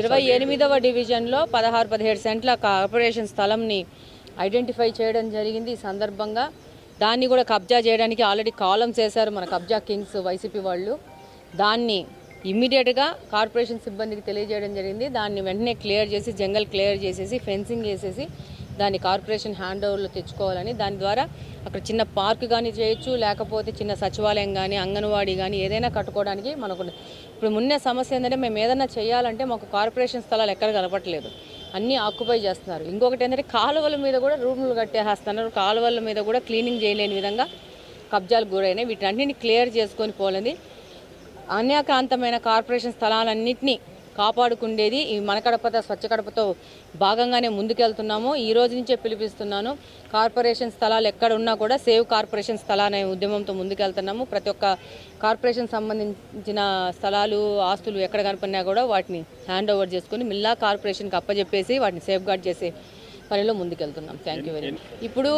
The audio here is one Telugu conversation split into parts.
ఇరవై ఎనిమిదవ డివిజన్లో పదహారు పదిహేడు సెంట్ల కార్పొరేషన్ స్థలంని ఐడెంటిఫై చేయడం జరిగింది ఈ సందర్భంగా. దాన్ని కూడా కబ్జా చేయడానికి ఆల్రెడీ కాలమ్స్ చేశారు మన కబ్జా కింగ్స్ వైసీపీ వాళ్ళు. దాన్ని ఇమ్మీడియట్గా కార్పొరేషన్ సిబ్బందికి తెలియజేయడం జరిగింది. దాన్ని వెంటనే క్లియర్ చేసి జంగల్ క్లియర్ చేసేసి ఫెన్సింగ్ వేసేసి దాన్ని కార్పొరేషన్ హ్యాండ్ ఓవర్లో తెచ్చుకోవాలని దాని ద్వారా అక్కడ చిన్న పార్క్ కానీ చేయొచ్చు లేకపోతే చిన్న సచివాలయం కానీ అంగన్వాడీ కానీ ఏదైనా కట్టుకోవడానికి మనకు ఇప్పుడు మున్నే సమస్య ఏంటంటే మేము ఏదైనా చేయాలంటే మాకు కార్పొరేషన్ స్థలాలు ఎక్కడ కలపట్లేదు అన్నీ ఆక్యుపై చేస్తున్నారు. ఇంకొకటి ఏంటంటే కాలువల మీద కూడా రూములు కట్టేస్తున్నారు కాలువల మీద కూడా క్లీనింగ్ చేయలేని విధంగా కబ్జాలు గురైనాయి. వీటన్నిటిని క్లియర్ చేసుకొని పోలేది. అన్యాక్రాంతమైన కార్పొరేషన్ స్థలాలన్నింటినీ కాపాడుకుండేది. ఈ మన కడపతో స్వచ్ఛ కడపతో భాగంగానే ముందుకెళ్తున్నాము. ఈ రోజు నుంచే పిలిపిస్తున్నాను. కార్పొరేషన్ స్థలాలు ఎక్కడ ఉన్నా కూడా సేవ్ కార్పొరేషన్ స్థలాలనే ఉద్యమంతో ముందుకెళ్తున్నాము. ప్రతి ఒక్క కార్పొరేషన్ సంబంధించిన స్థలాలు ఆస్తులు ఎక్కడ కనపడినా కూడా వాటిని హ్యాండ్ ఓవర్ చేసుకుని మిల్లా కార్పొరేషన్కి అప్పచెప్పేసి వాటిని సేఫ్ గార్డ్ చేసే పనిలో ముందుకెళ్తున్నాం. థ్యాంక్ యూ వెరీ మచ్ ఇప్పుడు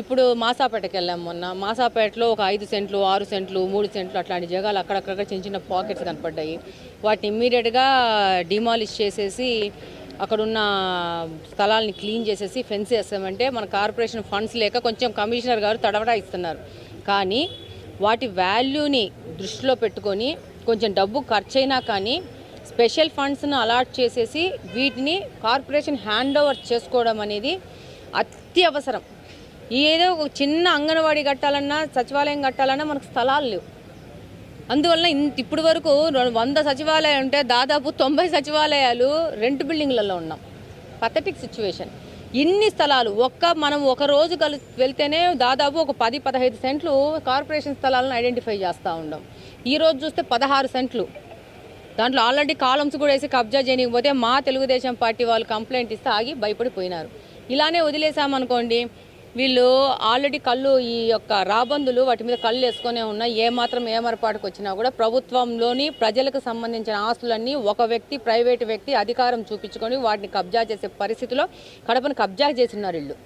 ఇప్పుడు మాసాపేటకి వెళ్ళాం మొన్న. మాసాపేటలో ఒక ఐదు సెంట్లు ఆరు సెంట్లు మూడు సెంట్లు అట్లాంటి జగాలు అక్కడక్కడ చిన్న చిన్న పాకెట్స్ కనపడ్డాయి. వాటిని ఇమ్మీడియట్గా డిమాలిష్ చేసేసి అక్కడున్న స్థలాల్ని క్లీన్ చేసేసి ఫెన్స్ వేస్తామంటే మన కార్పొరేషన్ ఫండ్స్ లేక కొంచెం కమిషనర్ గారు తడవడా ఇస్తున్నారు. కానీ వాటి వాల్యూని దృష్టిలో పెట్టుకొని కొంచెం డబ్బు ఖర్చయినా కానీ స్పెషల్ ఫండ్స్ను అలాట్ చేసేసి వీటిని కార్పొరేషన్ హ్యాండ్ ఓవర్ చేసుకోవడం అనేది అత్యవసరం. ఏదో ఒక చిన్న అంగన్వాడీ కట్టాలన్నా సచివాలయం కట్టాలన్నా మనకు స్థలాలు లేవు. అందువల్ల ఇంత ఇప్పుడు వరకు రెండు వంద సచివాలయాలు ఉంటే దాదాపు తొంభై సచివాలయాలు రెంట్ బిల్డింగ్లలో ఉన్నాం. పథటిక్ సిచ్యువేషన్ ఇన్ని స్థలాలు ఒక్క మనం ఒక రోజు కలి వెళ్తేనే దాదాపు ఒక పది పదహైదు సెంట్లు కార్పొరేషన్ స్థలాలను ఐడెంటిఫై చేస్తూ ఉండం. ఈ రోజు చూస్తే పదహారు సెంట్లు. దాంట్లో ఆల్రెడీ కాలమ్స్ కూడా వేసి కబ్జా చేయకపోతే మా తెలుగుదేశం పార్టీ వాళ్ళు కంప్లైంట్ ఇస్తే ఆగి భయపడిపోయినారు. ఇలానే వదిలేసామనుకోండి వీళ్ళు ఆల్రెడీ కళ్ళు ఈ యొక్క రాబందులు వాటి మీద కళ్ళు వేసుకునే ఉన్నాయి ఏమాత్రం ఏమరపాటుకు వచ్చినా కూడా ప్రభుత్వంలోని ప్రజలకు సంబంధించిన ఆస్తులన్నీ ఒక వ్యక్తి ప్రైవేటు వ్యక్తి అధికారం చూపించుకొని వాటిని కబ్జా చేసే పరిస్థితిలో కడపను కబ్జా చేస్తున్నారు వీళ్ళు.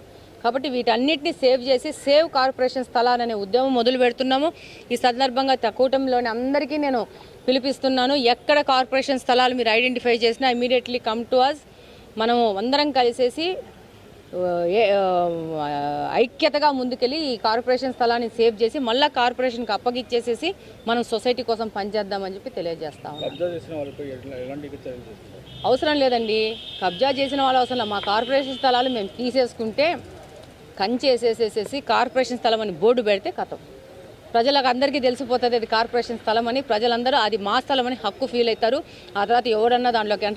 కాబట్టి వీటన్నిటిని సేవ్ చేసి సేవ్ కార్పొరేషన్ స్థలాలనే ఉద్యమం మొదలు పెడుతున్నాము. ఈ సందర్భంగా కూటమిలోని అందరికీ నేను పిలిపిస్తున్నాను ఎక్కడ కార్పొరేషన్ స్థలాలు మీరు ఐడెంటిఫై చేసినా ఇమీడియట్లీ కమ్ టు అస్ మనము అందరం కలిసేసి ఐక్యతగా ముందుకెళ్ళి ఈ కార్పొరేషన్ స్థలాన్ని సేవ్ చేసి మళ్ళీ కార్పొరేషన్కి అప్పగిచ్చేసేసి మనం సొసైటీ కోసం పనిచేద్దామని చెప్పి తెలియజేస్తాము అవసరం లేదండి. కబ్జా చేసిన వాళ్ళ అవసరం. మా కార్పొరేషన్ స్థలాలు మేము తీసేసుకుంటే కంచి వేసేసేసేసి కార్పొరేషన్ స్థలం అని బోర్డు పెడితే కథం. ప్రజలకు అందరికీ తెలిసిపోతుంది అది కార్పొరేషన్ స్థలం అని ప్రజలందరూ అది మా స్థలం అని హక్కు ఫీల్ అవుతారు. ఆ తర్వాత ఎవడన్నా దాంట్లోకి ఎంటర్